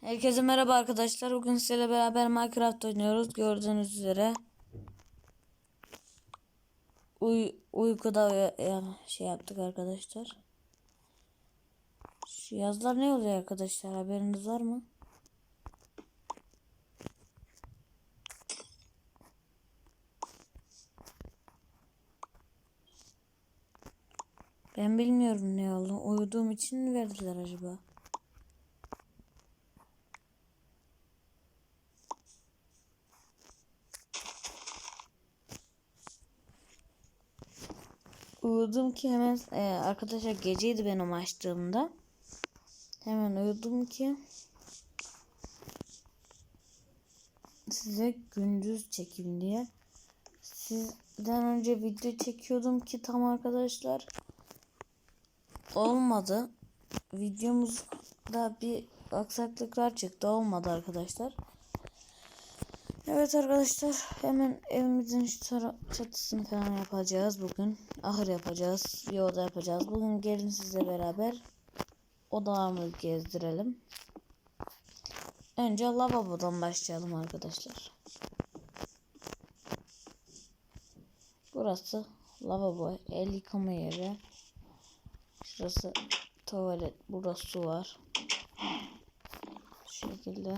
Herkese merhaba arkadaşlar. Bugün sizlerle beraber Minecraft oynuyoruz. Gördüğünüz üzere. Uy uykuda yani şey yaptık arkadaşlar. Şu yazlar ne oluyor arkadaşlar? Haberiniz var mı? Ben bilmiyorum ne oldu. Uyuduğum için mi verdiler acaba? Uyudum ki hemen e, arkadaşlar geceydi benim açtığımda. Hemen uyudum ki size gündüz çekeyim diye. Sizden önce video çekiyordum ki tam arkadaşlar olmadı. Videomuzda bir aksaklıklar çıktı. Olmadı arkadaşlar. Evet arkadaşlar hemen evimizin şu çatısını falan yapacağız bugün. Ahır yapacağız. Bir oda yapacağız. Bugün gelin sizle beraber odalarımızı gezdirelim. Önce lavabodan başlayalım arkadaşlar. Burası lavabo, el yıkama yeri. Şurası tuvalet, burası su var. Şu şekilde.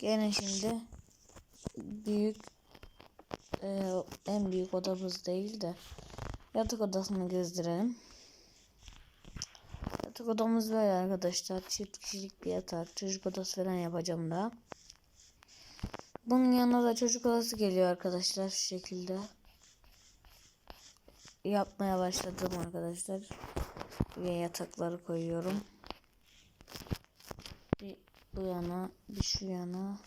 Gene şimdi büyük e, en büyük odamız değil de yatak odasını gezdirelim. Yatak odamız böyle arkadaşlar. Çift kişilik bir yatak. Çocuk odası falan yapacağım daha. Bunun yanına da çocuk odası geliyor arkadaşlar şu şekilde. Yapmaya başladım arkadaşlar. Ve yatakları koyuyorum. Bu yana, bir şu yana.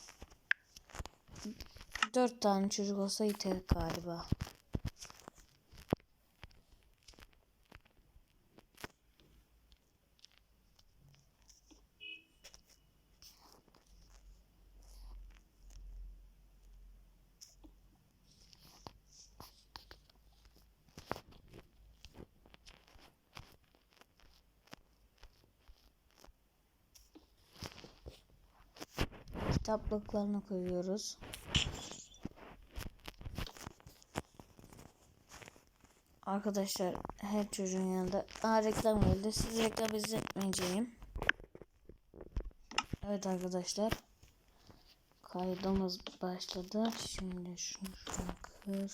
Dört tane çocuk olsa yeter galiba. Kitaplıklarını koyuyoruz. Arkadaşlar her çocuğun yanında Aa, reklam geldi. Siz reklam izletmeyeceğim. Evet arkadaşlar. Kaydımız başladı. Şimdi şunu şuna kır.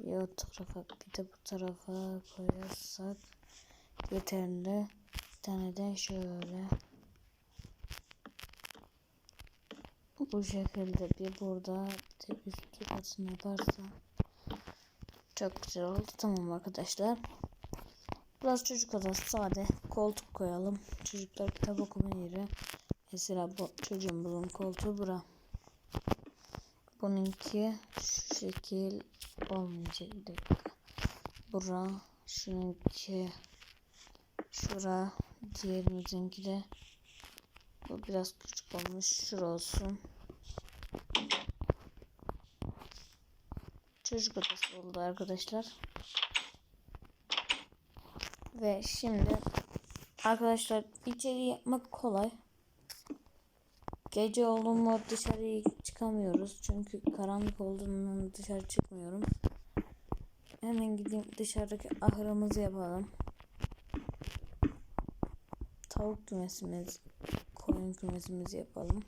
Bir o tarafa bir de bu tarafa koyarsak yeterli. Bir tane de şöyle. Bu şekilde bir burada bir de üstü katını yaparsa çok güzel oldu. Tamam arkadaşlar. Burası çocuk odası sade. Koltuk koyalım. Çocuklar kitap okuma yeri. Mesela bu çocuğun bulun koltuğu bura. Bununki şu şekil olmayacak bir dakika. Bura. Şununki şura. Diğerimizinki de bu biraz küçük olmuş. Şura olsun. Çocuk odası oldu arkadaşlar. Ve şimdi arkadaşlar içeri yapmak kolay. Gece oldu mu dışarıya çıkamıyoruz. Çünkü karanlık olduğundan dışarı çıkmıyorum. Hemen gideyim dışarıdaki ahırımızı yapalım. Tavuk kümesimiz, koyun kümesimizi yapalım.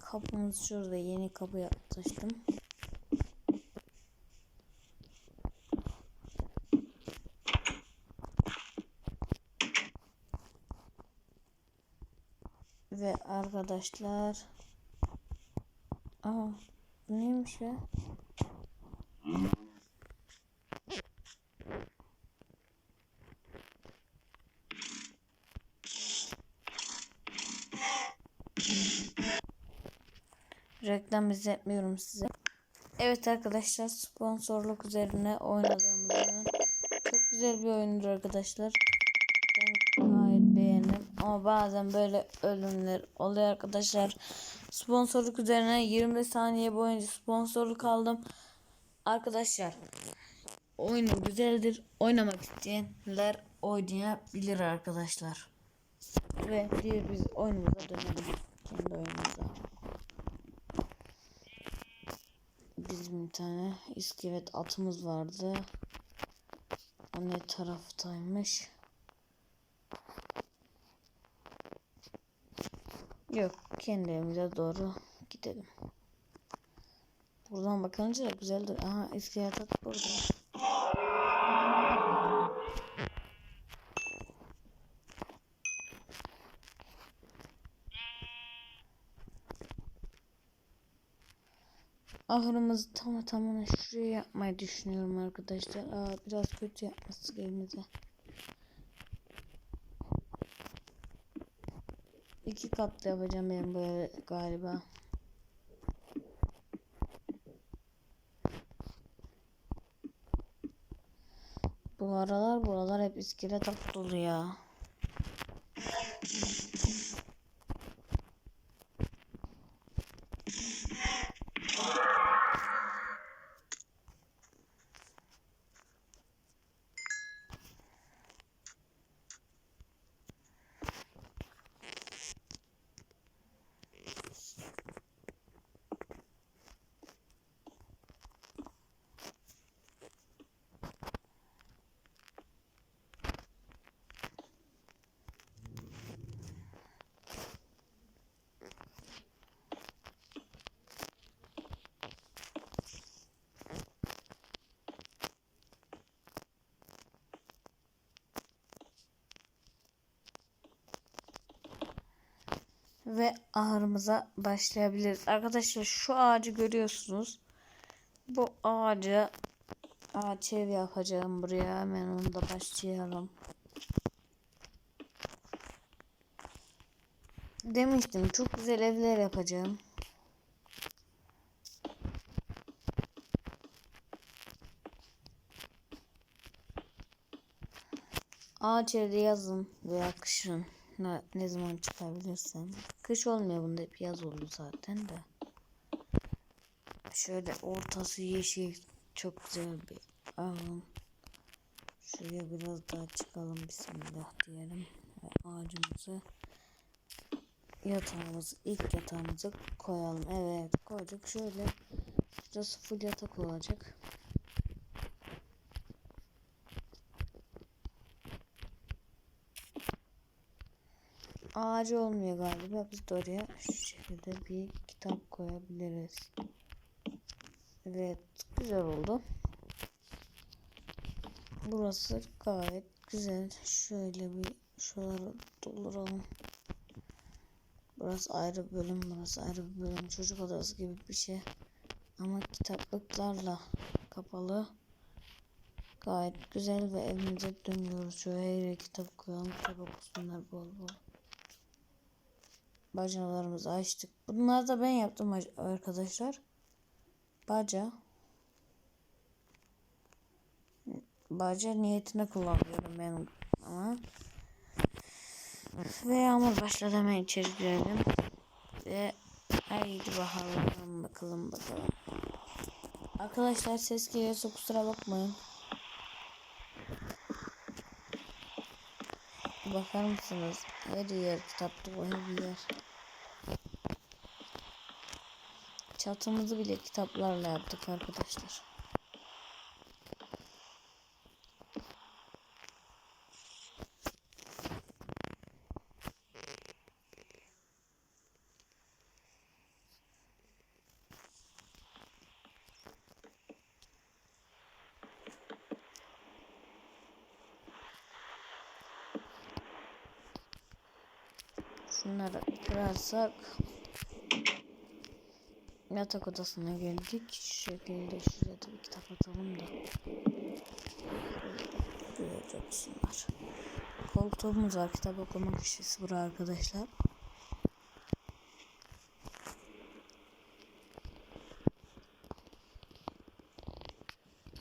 Kapımız şurada yeni kapı yapmıştım. Ve arkadaşlar Aa neymiş ya? Reklam izletmiyorum size. Evet arkadaşlar sponsorluk üzerine oynadığımız oyun. Çok güzel bir oyundur arkadaşlar. Ama bazen böyle ölümler oluyor arkadaşlar. Sponsorluk üzerine 20 saniye boyunca sponsorluk aldım. Arkadaşlar oyunu güzeldir. Oynamak isteyenler oynayabilir arkadaşlar. Ve diğer biz oyunumuza dönelim. Kendi oyunumuza. Bizim bir tane iskelet atımız vardı. O ne taraftaymış? Yok kendi evimize doğru gidelim. Buradan bakınca da güzeldir. Aha iskelet at burada. Ahırımızı tam tamına şuraya yapmayı düşünüyorum arkadaşlar. Aa, biraz kötü yapması evimize. İki katlı yapacağım ben böyle galiba. Bu aralar buralar hep iskelet dolu ya. Ve ahırımıza başlayabiliriz. Arkadaşlar şu ağacı görüyorsunuz. Bu ağacı ağaç ev yapacağım buraya. Hemen onu da başlayalım. Demiştim çok güzel evler yapacağım. Ağaç evde yazın veya kışın ne, ne zaman çıkabilirsem. Kış olmuyor bunda hep yaz oluyor zaten de. Şöyle ortası yeşil çok güzel bir alan. Şuraya biraz daha çıkalım bismillah diyelim. Ve ağacımızı yatağımızı ilk yatağımızı koyalım. Evet koyduk şöyle. Şurası full yatak olacak. Ağacı olmuyor galiba. Biz de oraya şu şekilde bir kitap koyabiliriz. Evet güzel oldu. Burası gayet güzel. Şöyle bir şuraları dolduralım. Burası ayrı bölüm, burası ayrı bir bölüm. Çocuk odası gibi bir şey. Ama kitaplıklarla kapalı. Gayet güzel ve evimize dönüyoruz. Şöyle kitap koyalım. Kitap okusunlar bol bol bacanalarımızı açtık. Bunları da ben yaptım arkadaşlar. Baca. Baca niyetine kullanıyorum ben ama. Ve yağmur başladı hemen içeri girelim. Ve haydi bakalım bakalım bakalım. Arkadaşlar ses geliyorsa kusura bakmayın. Bakar mısınız? Her yer kitapta bu her yer. Çatımızı bile kitaplarla yaptık arkadaşlar. Şunları kırarsak yatak odasına geldik. Şu şekilde şuraya da bir kitap atalım da. Göreceksinler. Koltuğumuz var. Kitap okuma köşesi burası arkadaşlar.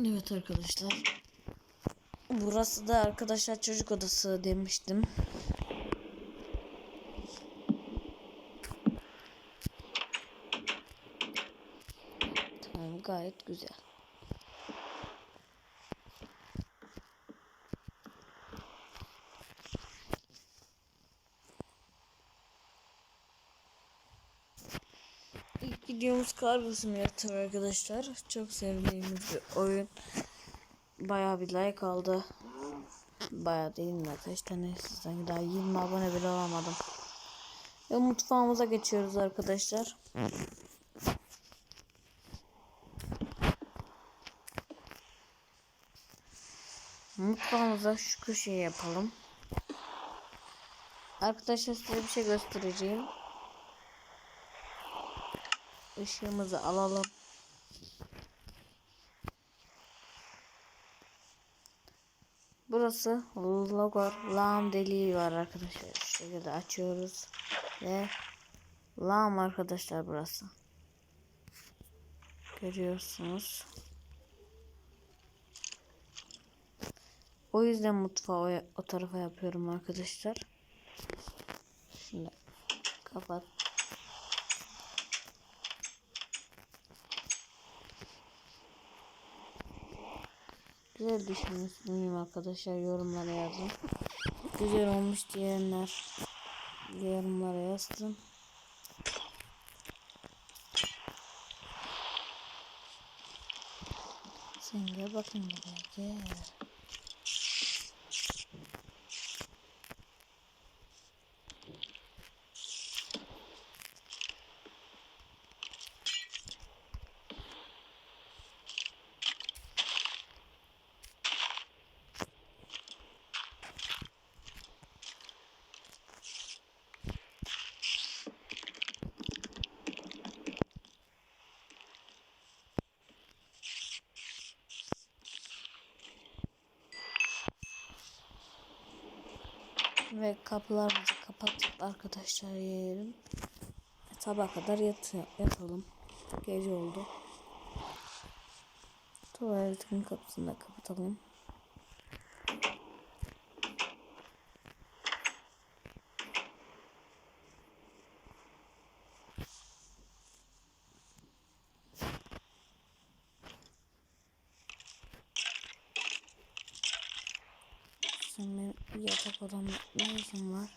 Evet arkadaşlar. Burası da arkadaşlar çocuk odası demiştim. gayet güzel. Videomuz Kargo Simulator arkadaşlar. Çok sevdiğimiz bir oyun. Bayağı bir like aldı. Bayağı değil mi? Kaç tane sizden daha 20 abone bile olamadım. Ve mutfağımıza geçiyoruz arkadaşlar. Mutfağımıza şu köşeyi yapalım. Arkadaşlar size bir şey göstereceğim. Işığımızı alalım. Burası logo lağım deliği var arkadaşlar. Şu şekilde açıyoruz. Ve lağım arkadaşlar burası. Görüyorsunuz. O yüzden mutfağı o, o tarafa yapıyorum arkadaşlar. Şimdi kapat. Güzel düşünmüş miyim arkadaşlar yorumlara yazın. Güzel olmuş diyenler yorumlara yazsın. Sen gel bakayım buraya gel. Ve kapılarımızı kapatıp arkadaşlar yiyelim. Sabah kadar yat yatalım. Gece oldu. Tuvaletin kapısını da kapatalım. Sen benim yatak odamda işin var?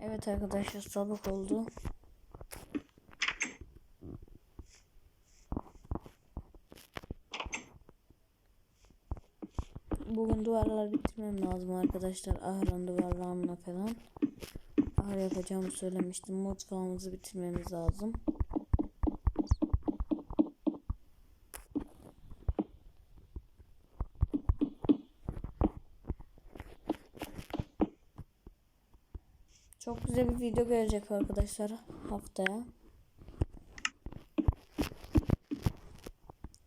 Evet arkadaşlar sabah oldu. Bugün duvarları bitirmem lazım arkadaşlar. Ahırın duvarlarına falan. Ahır yapacağımı söylemiştim. Mutfağımızı bitirmemiz lazım. Çok güzel bir video gelecek arkadaşlar haftaya.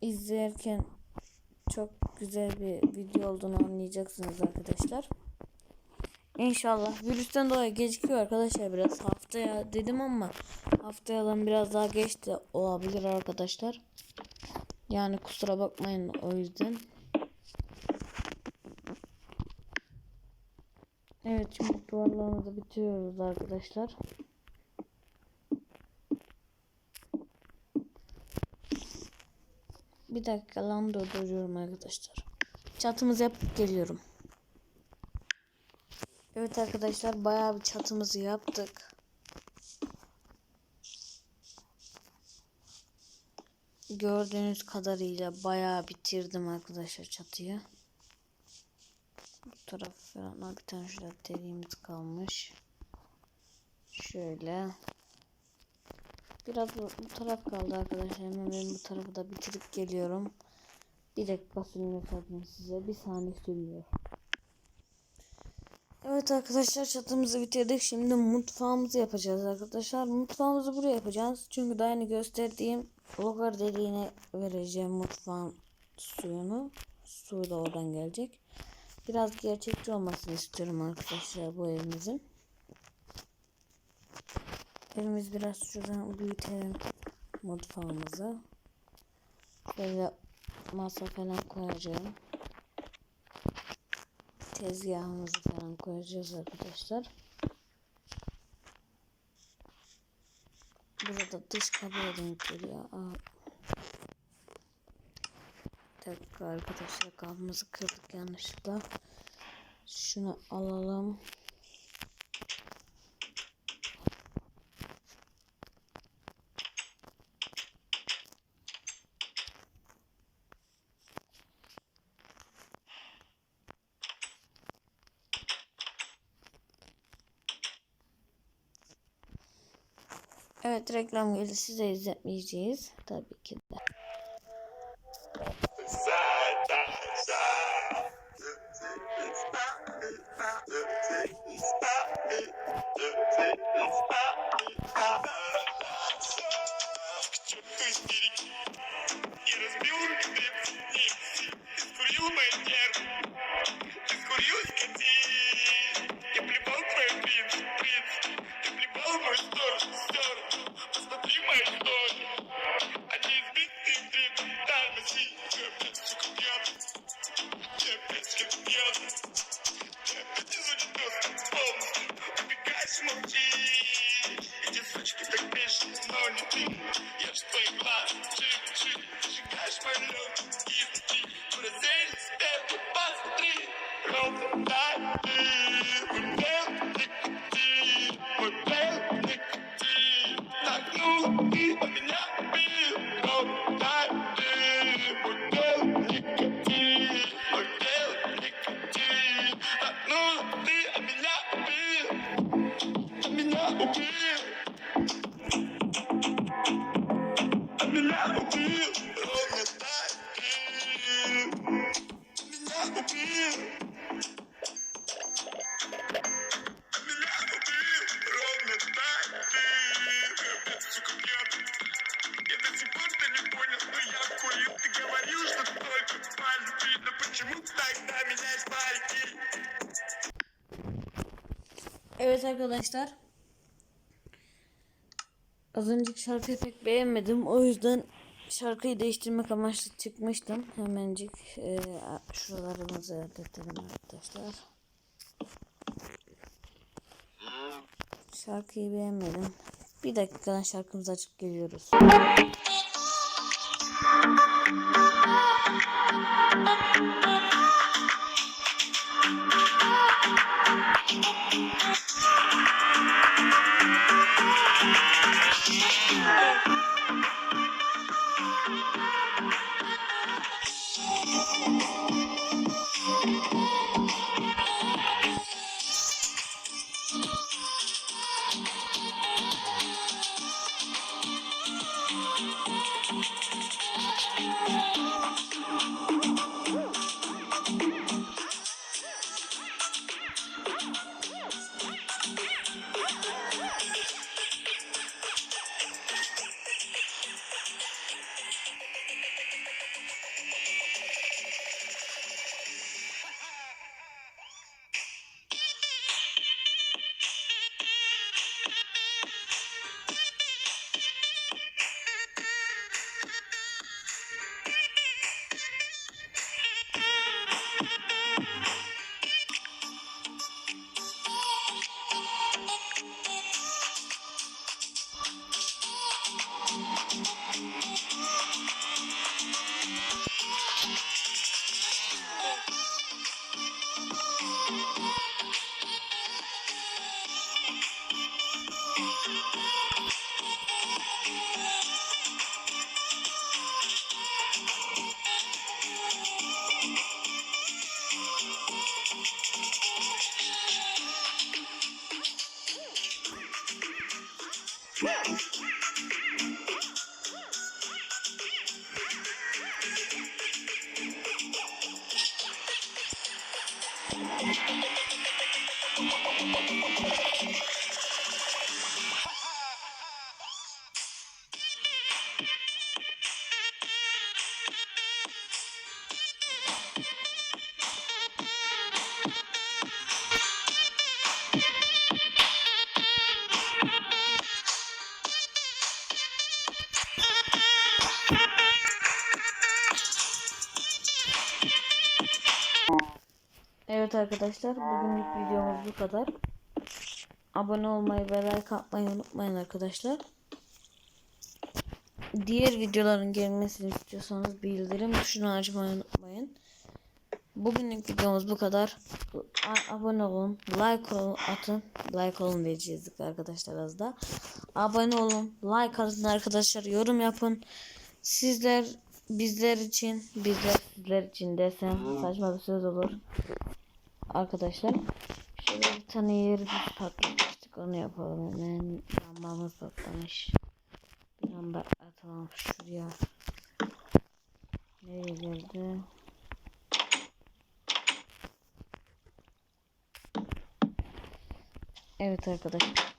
İzlerken çok güzel bir video olduğunu anlayacaksınız arkadaşlar. İnşallah virüsten dolayı gecikiyor arkadaşlar biraz haftaya dedim ama haftayadan biraz daha geç de olabilir arkadaşlar. Yani kusura bakmayın o yüzden. Evet şimdi duvarlarımızı bitiriyoruz arkadaşlar. Bir dakika lan durduruyorum arkadaşlar. Çatımızı yapıp geliyorum. Evet arkadaşlar bayağı bir çatımızı yaptık. Gördüğünüz kadarıyla bayağı bitirdim arkadaşlar çatıyı. Bu taraf falan bir tane şurada deliğimiz kalmış. Şöyle. Biraz bu, taraf kaldı arkadaşlar. Hemen ben bu tarafı da bitirip geliyorum. Bir dakika sürmüyor zaten size. Bir saniye sürmüyor. Evet arkadaşlar çatımızı bitirdik. Şimdi mutfağımızı yapacağız arkadaşlar. Mutfağımızı buraya yapacağız. Çünkü daha yeni gösterdiğim logar deliğine vereceğim mutfağın suyunu. Su da oradan gelecek. Biraz gerçekçi olmasını istiyorum arkadaşlar bu evimizin. Evimiz biraz şuradan büyütelim mutfağımızı. Böyle masa falan koyacağım. Tezgahımızı falan koyacağız arkadaşlar. Burada dış kapıya denk geliyor. Aa. Bir arkadaşlar kapımızı kırdık yanlışlıkla. Şunu alalım. reklam gelir size izletmeyeceğiz. Tabii ki Evet arkadaşlar. Az önceki şarkıyı pek beğenmedim. O yüzden şarkıyı değiştirmek amaçlı çıkmıştım. Hemencik e, şuralarımızı halletelim arkadaşlar. Şarkıyı beğenmedim. Bir dakika şarkımızı açıp geliyoruz. Evet arkadaşlar bugünlük videomuz bu kadar. Abone olmayı ve like atmayı unutmayın arkadaşlar. Diğer videoların gelmesini istiyorsanız bildirim tuşunu açmayı unutmayın. Bugünlük videomuz bu kadar. A- abone olun, like olun, atın. Like olun diyeceğiz arkadaşlar az da. Abone olun, like atın arkadaşlar, yorum yapın. Sizler bizler için, bizler sizler için desem saçma bir söz olur. Arkadaşlar şöyle bir tane yeri biz patlatmıştık onu yapalım hemen. Lambamız patlamış. Bir lamba atalım şuraya. Nereye geldi? Evet arkadaşlar.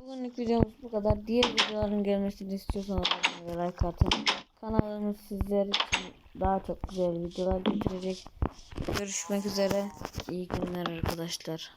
Bugünlük videomuz bu kadar. Diğer videoların gelmesini istiyorsanız like atın. Kanalımız sizler için daha çok güzel videolar getirecek. Görüşmek üzere. İyi günler arkadaşlar.